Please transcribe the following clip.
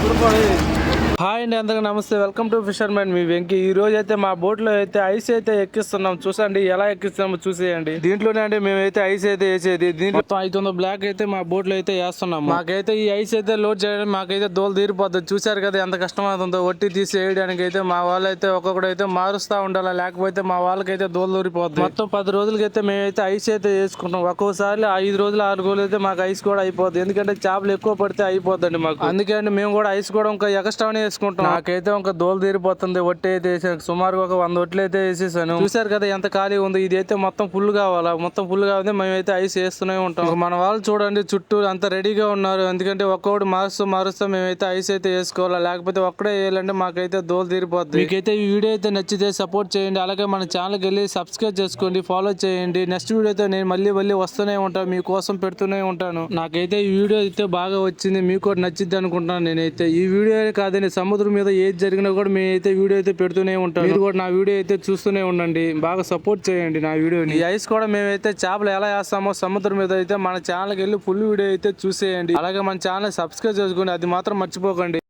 পুরো హాయ్ అండి అందరికీ నమస్తే. వెల్కమ్ టు ఫిషర్ మ్యాన్ మీ వెంకి. ఈ రోజు అయితే మా బోట్లో అయితే ఐస్ అయితే ఎక్కిస్తున్నాం. చూసండి ఎలా ఎక్కిస్తున్నామో చూసేయండి. దీంట్లోనే అండి మేమైతే ఐస్ అయితే వేసేది. దీంట్లో ఐదు వందల బ్లాక్ అయితే మా బోట్లో అయితే వేస్తున్నాం మాకైతే ఈ ఐస్ అయితే లోడ్ చేయడం మాకైతే దోలు తీరిపోతుంది చూసారు కదా ఎంత కష్టం అవుతుందో ఒట్టి తీసి వేయడానికి అయితే మా వాళ్ళు అయితే ఒక్కొక్కడు అయితే మారుస్తా ఉండాలి? లేకపోతే మా వాళ్ళకైతే దోలు దూరిపోతుంది మొత్తం పది రోజులకైతే మేమైతే ఐస్ అయితే వేసుకుంటాం ఒక్కోసారి ఐదు రోజులు ఆరు రోజులు అయితే మాకు ఐస్ కూడా అయిపోతుంది ఎందుకంటే చేపలు ఎక్కువ పడితే అయిపోద్దండి మాకు. అందుకే మేము కూడా ఐస్ కూడా ఇంకా ఎక్స్ట్రానే వేసుకుంటాం నాకైతే ఇంకా దోలు తీరిపోతుంది. ఒట్టి అయితే వేసాను సుమారుగా ఒక వంద ఒట్లు అయితే వేసేసాను. చూసారు కదా ఎంత ఖాళీ ఉంది. ఇది అయితే మొత్తం ఫుల్ కావాలా? మొత్తం ఫుల్ కావాలి మేమైతే ఐస్ వేస్తూనే ఉంటాం. మన వాళ్ళు చూడండి చుట్టూ అంత రెడీగా ఉన్నారు. ఎందుకంటే ఒక్కొక్కటి మారుస్తూ మారుస్తూ మేమైతే ఐస్ అయితే వేసుకోవాలా? లేకపోతే ఒక్కడే వేయాలంటే మాకైతే దోలు తీరిపోద్ది. మీకైతే ఈ వీడియో అయితే నచ్చితే సపోర్ట్ చేయండి. అలాగే మన ఛానల్కి వెళ్ళి సబ్స్క్రైబ్ చేసుకోండి ఫాలో చేయండి. నెక్స్ట్ వీడియో అయితే నేను మళ్ళీ మళ్ళీ వస్తూనే ఉంటాను. మీకోసం పెడుతూనే ఉంటాను. నాకైతే ఈ వీడియో అయితే బాగా వచ్చింది. మీకు కూడా నచ్చింది అనుకుంటున్నాను నేనైతే. ఈ వీడియో కాదని సముద్రం మీద ఏది జరిగినా కూడా మేమైతే వీడియో అయితే పెడుతూనే ఉంటాను. మీరు కూడా నా వీడియో అయితే చూస్తూనే ఉండండి. బాగా సపోర్ట్ చేయండి నా వీడియోని. ఈ ఐస్ కూడా మేమైతే చేపలు ఎలా వేస్తామో సముద్రం మీద అయితే మన ఛానల్కి వెళ్ళి ఫుల్ వీడియో అయితే చూసేయండి. అలాగే మన ఛానల్ సబ్స్క్రైబ్ చేసుకోండి అది మాత్రం మర్చిపోకండి.